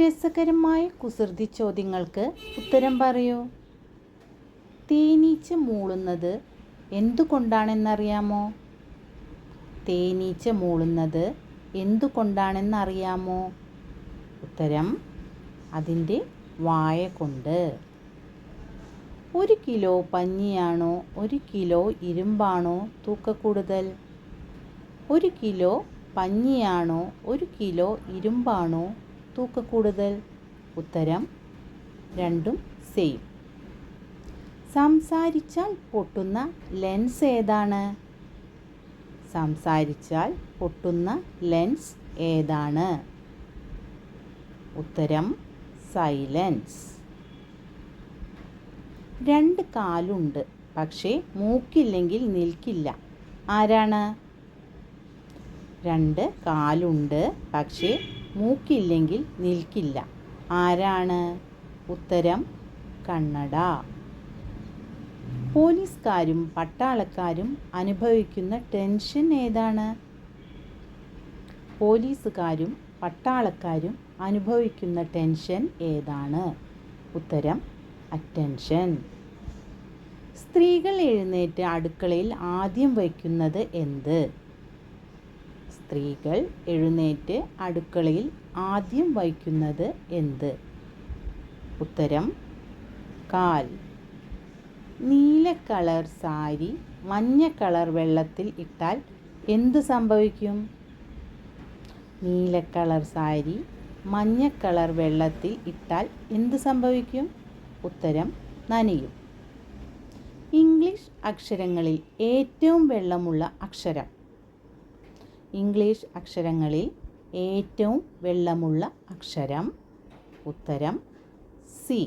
രസകരമായ കുസൃതി ചോദ്യങ്ങൾക്ക് ഉത്തരം പറയൂ. തേനീച്ച മൂളുന്നത് എന്തുകൊണ്ടാണെന്നറിയാമോ? തേനീച്ച മൂളുന്നത് എന്തുകൊണ്ടാണെന്നറിയാമോ? ഉത്തരം അതിന്റെ വായ കൊണ്ട്. ഒരു കിലോ പഞ്ഞിയാണോ? ഒരു കിലോ ഇരുമ്പാണോ? തൂക്കക്കൂടുതൽ ഒരു കിലോ പഞ്ഞിയാണോ? ഒരു കിലോ ഇരുമ്പാണോ? തൂക്കക്കൂടുതൽ ഉത്തരം രണ്ടും സെയിം സംസാരിച്ചാൽ പൊട്ടുന്ന ലെൻസ് ഏതാണ്? സംസാരിച്ചാൽ പൊട്ടുന്ന ലെൻസ് ഏതാണ്? ഉത്തരം സൈലൻസ് രണ്ട് കാലുണ്ട് പക്ഷേ മൂക്കില്ലെങ്കിൽ നിൽക്കില്ല. ആരാണ്? രണ്ട് കാലുണ്ട് പക്ഷേ മൂക്കില്ലെങ്കിൽ നിൽക്കില്ല. ആരാണ്? ഉത്തരം കണ്ണട. പോലീസുകാരും പട്ടാളക്കാരും അനുഭവിക്കുന്ന ടെൻഷൻ ഏതാണ്? പോലീസുകാരും പട്ടാളക്കാരും അനുഭവിക്കുന്ന ടെൻഷൻ ഏതാണ്? ഉത്തരം അറ്റൻഷൻ. സ്ത്രീകൾ എഴുന്നേറ്റ് അടുക്കളയിൽ ആദ്യം വയ്ക്കുന്നത് എന്ത്? സ്ത്രീകൾ എഴുന്നേറ്റ് അടുക്കളയിൽ ആദ്യം വയ്ക്കുന്നത് എന്ത്? ഉത്തരം കാൽ. നീല കളർ സാരി മഞ്ഞ കളർ വെള്ളത്തിൽ ഇട്ടാൽ എന്ത് സംഭവിക്കും? നീല കളർ സാരി മഞ്ഞ കളർ വെള്ളത്തിൽ ഇട്ടാൽ എന്ത് സംഭവിക്കും? ഉത്തരം നനയും. ഇംഗ്ലീഷ് അക്ഷരങ്ങളിൽ ഏറ്റവും വെള്ളമുള്ള അക്ഷരം. ഇംഗ്ലീഷ് അക്ഷരങ്ങളിൽ ഏറ്റവും വെള്ളമുള്ള അക്ഷരം ഉത്തരം സി.